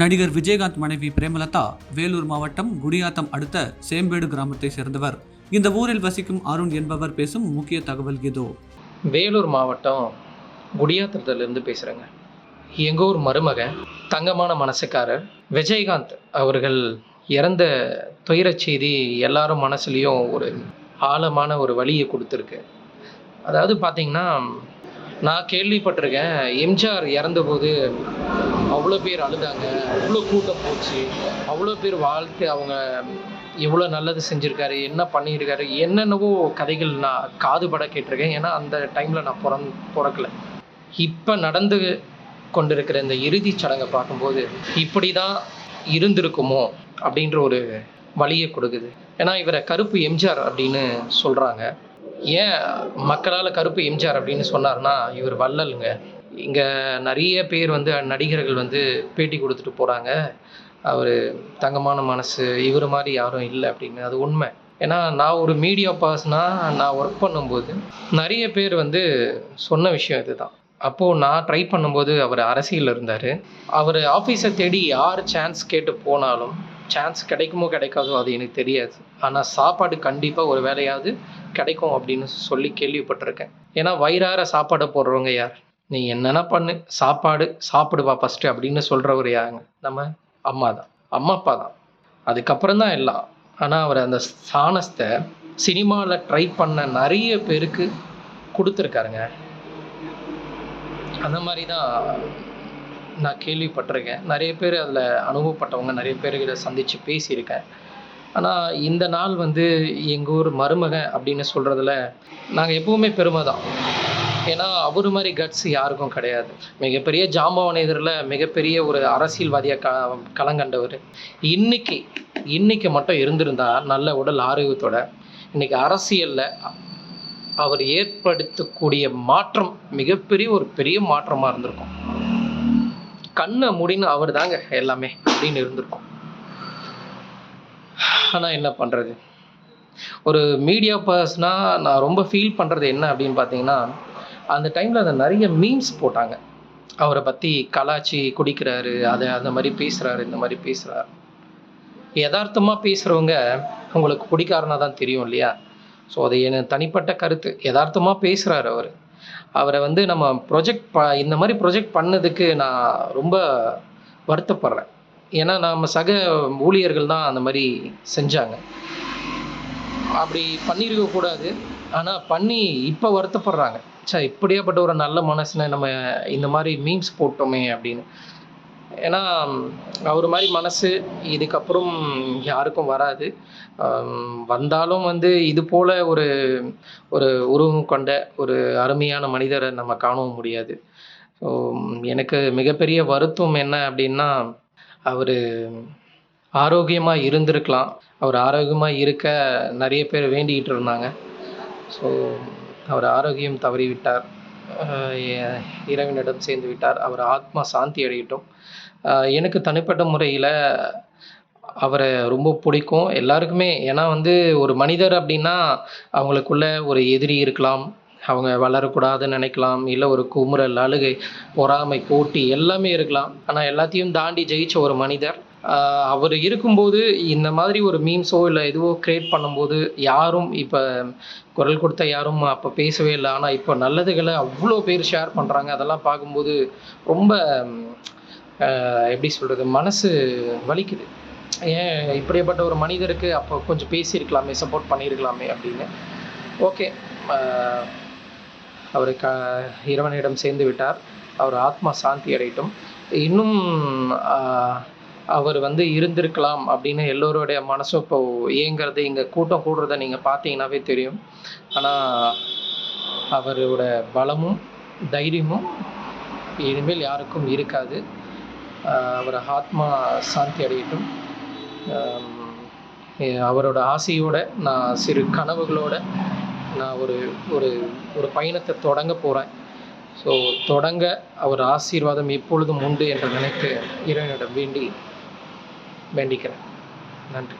நடிகர் விஜயகாந்த் மனைவி பிரேமலதா வேலூர் மாவட்டம் குடியாத்தம் அடுத்த சேம்பேடு கிராமத்தை சேர்ந்தவர். இந்த ஊரில் வசிக்கும் அருண் என்பவர் பேசும் முக்கிய தகவல் இதோ. வேலூர் மாவட்டம் குடியாத்தத்துலேருந்து பேசுகிறேங்க எங்கள் ஊர் மருமகன் தங்கமான மனசுக்காரர் விஜயகாந்த் அவர்கள் இறந்த துயரச் செய்தி எல்லாரும் மனசுலேயும் ஒரு ஆழமான ஒரு வழியை கொடுத்துருக்கு. அதாவது பார்த்தீங்கன்னா நான் கேள்விப்பட்டிருக்கேன். எம்ஜிஆர் இறந்தபோது அவ்வளோ பேர் அழுதாங்க. அவ்வளோ கூட்டம் போச்சு. அவ்வளோ பேர் வாழ்த்து அவங்க எவ்வளோ நல்லது செஞ்சுருக்காரு என்ன பண்ணியிருக்காரு என்னென்னவோ கதைகள் நான் காதுபட கேட்டிருக்கேன். ஏன்னா அந்த டைமில் நான் பிறந் பிறக்கல. இப்போ நடந்து கொண்டிருக்கிற இந்த இறுதிச் சடங்கை பார்க்கும்போது இப்படி தான் இருந்திருக்குமோ அப்படின்ற ஒரு வழியை கொடுக்குது. ஏன்னா இவரை கருப்பு எம்ஜிஆர் அப்படின்னு சொல்கிறாங்க ஏன் மக்களால் கருப்பு எம்ஜிஆர் அப்படின்னு சொன்னார்னா இவர் வள்ளலுங்க. இங்கே நிறைய பேர் வந்து நடிகர்கள் வந்து பேட்டி கொடுத்துட்டு போகிறாங்க அவர் தங்கமான மனசு இவர் மாதிரி யாரும் இல்லை அப்படின்னு. அது உண்மை. ஏன்னா நான் ஒரு மீடியா பர்சனாக நான் ஒர்க் பண்ணும்போது நிறைய பேர் வந்து சொன்ன விஷயம் இதுதான். அப்போது நான் ட்ரை பண்ணும்போது அவர் அரசியலில் இருந்தார். அவர் ஆஃபீஸை தேடி யார் சான்ஸ் கேட்டு போனாலும் சான்ஸ் கிடைக்குமோ கிடைக்காதோ அது எனக்கு தெரியாது. ஆனால் சாப்பாடு கண்டிப்பாக ஒரு வேலையாவது கிடைக்கும் அப்படின்னு சொல்லி கேள்விப்பட்டிருக்கேன். ஏன்னா வயிறார சாப்பாடை போடுறவங்க யார்? நீ என்னென்ன பண்ணு சாப்பாடு சாப்பிடுவா ஃபஸ்ட்டு அப்படின்னு சொல்கிறவர் யாருங்க? நம்ம அம்மா தான். அம்மா அப்பா தான். அதுக்கப்புறம் தான் எல்லாம். ஆனால் அவர் அந்த சாணத்தை சினிமாவில் ட்ரை பண்ண நிறைய பேருக்கு கொடுத்துருக்காருங்க. அந்த மாதிரி தான் நான் கேள்விப்பட்டிருக்கேன். நிறைய பேர் அதில் அனுபவப்பட்டவங்க நிறைய பேர்கிட்ட சந்தித்து பேசியிருக்கேன். ஆனால் இந்த நாள் வந்து எங்கள் ஊர் மருமகன் அப்படின்னு சொல்கிறதுல நாங்கள் எப்பவுமே பெருமை தான். ஏன்னா அவர் மாதிரி கட்ஸ் யாருக்கும் கிடையாது. மிகப்பெரிய ஜாம்பவான் எதிரில் மிகப்பெரிய ஒரு அரசியல்வாதியாக க களங்கண்டவர் இன்னைக்கு இன்னைக்கு மட்டும் இருந்திருந்தா நல்ல உடல் ஆரோக்கியத்தோட இன்னைக்கு அரசியலில் அவர் ஏற்படுத்தக்கூடிய மாற்றம் மிகப்பெரிய ஒரு பெரிய மாற்றமாக இருந்திருக்கும். கண்ணை மூடின்னு அவர் தாங்க எல்லாமே அப்படின்னு இருந்திருக்கும். ஆனால் என்ன பண்ணுறது ஒரு மீடியா பர்சனாக நான் ரொம்ப ஃபீல் பண்ணுறது என்ன அப்படின்னு பார்த்தீங்கன்னா அந்த டைமில் அந்த நிறைய மீம்ஸ் போட்டாங்க. அவரை பற்றி கலாச்சி குடிக்கிறாரு அதை அந்த மாதிரி பேசுகிறாரு இந்த மாதிரி பேசுகிறாரு யதார்த்தமாக பேசுகிறவங்க உங்களுக்கு குடிக்காரனாக தான் தெரியும் இல்லையா? ஸோ அது என் தனிப்பட்ட கருத்து. யதார்த்தமாக பேசுகிறாரு அவர். அவரை வந்து நம்ம ப்ரொஜெக்ட் ப இந்த மாதிரி ப்ரொஜெக்ட் பண்ணதுக்கு நான் ரொம்ப வருத்தப்படுறேன். ஏன்னா நம்ம சக ஊழியர்கள் தான் அந்த மாதிரி செஞ்சாங்க. அப்படி பண்ணியிருக்க கூடாது. ஆனால் பண்ணி இப்போ வருத்தப்படுறாங்க. சே இப்படியாப்பட்ட ஒரு நல்ல மனசில் நம்ம இந்த மாதிரி மீம்ஸ் போட்டோமே அப்படின்னு. ஏன்னா அவர் மாதிரி மனசு இதுக்கப்புறம் யாருக்கும் வராது. வந்தாலும் வந்து இது போல் ஒரு ஒரு உருவம் கொண்ட ஒரு அருமையான மனிதரை நம்ம காணவும் முடியாது. ஸோ எனக்கு மிகப்பெரிய வருத்தம் என்ன அப்படின்னா அவர் ஆரோக்கியமாக இருந்திருக்கலாம். அவர் ஆரோக்கியமாக இருக்க நிறைய பேர் வேண்டிக்கிட்டு இருந்தாங்க. ஸோ அவர் ஆரோக்கியம் தவறிவிட்டார். இறைவனிடம் சேர்ந்து விட்டார். அவர் ஆத்மா சாந்தி அடையட்டும். எனக்கு தனிப்பட்ட முறையில் அவரை ரொம்ப பிடிக்கும். எல்லாருக்குமே ஏன்னா வந்து ஒரு மனிதர் அப்படின்னா அவங்களுக்குள்ள ஒரு எதிரி இருக்கலாம். அவங்க வளரக்கூடாதுன்னு நினைக்கலாம். இல்லை ஒரு குமுறல் அழுகை பொறாமை போட்டி எல்லாமே இருக்கலாம். ஆனால் எல்லாத்தையும் தாண்டி ஜெயிச்ச ஒரு மனிதர் அவர் இருக்கும்போது இந்த மாதிரி ஒரு மீம்ஸோ இல்லை எதுவோ க்ரியேட் பண்ணும்போது யாரும் இப்போ குரல் கொடுத்த யாரும் அப்போ பேசவே இல்லை. ஆனால் இப்போ நல்லதுகளை அவ்வளோ பேர் ஷேர் பண்ணுறாங்க அதெல்லாம் பார்க்கும்போது ரொம்ப எப்படி சொல்கிறது மனசு வலிக்குது. ஏன் இப்படிப்பட்ட ஒரு மனிதருக்கு அப்போ கொஞ்சம் பேசியிருக்கலாமே சப்போர்ட் பண்ணியிருக்கலாமே அப்படின்னு. ஓகே அவர் க இறைவனிடம் சேர்ந்து விட்டார். அவர் ஆத்மா சாந்தி அடையட்டும். இன்னும் அவர் வந்து இருந்திருக்கலாம் அப்படின்னு எல்லோருடைய மனசும் இப்போ ஏங்குறது இங்கே கூட்டம் கூடுறத நீங்கள் பார்த்தீங்கன்னாவே தெரியும். ஆனால் அவரோட பலமும் தைரியமும் இனிமேல் யாருக்கும் இருக்காது. அவர் ஆத்மா சாந்தி அடையட்டும். அவரோட ஆசையோட நான் சிறு கனவுகளோட நான் ஒரு ஒரு ஒரு பயணத்தை தொடங்க போகிறேன் ஸோ தொடங்க அவர் ஆசீர்வாதம் எப்பொழுதும் உண்டு என்று நினைத்து இறைவனிடம் வேண்டி வேண்டிக்கிறேன். நன்றி.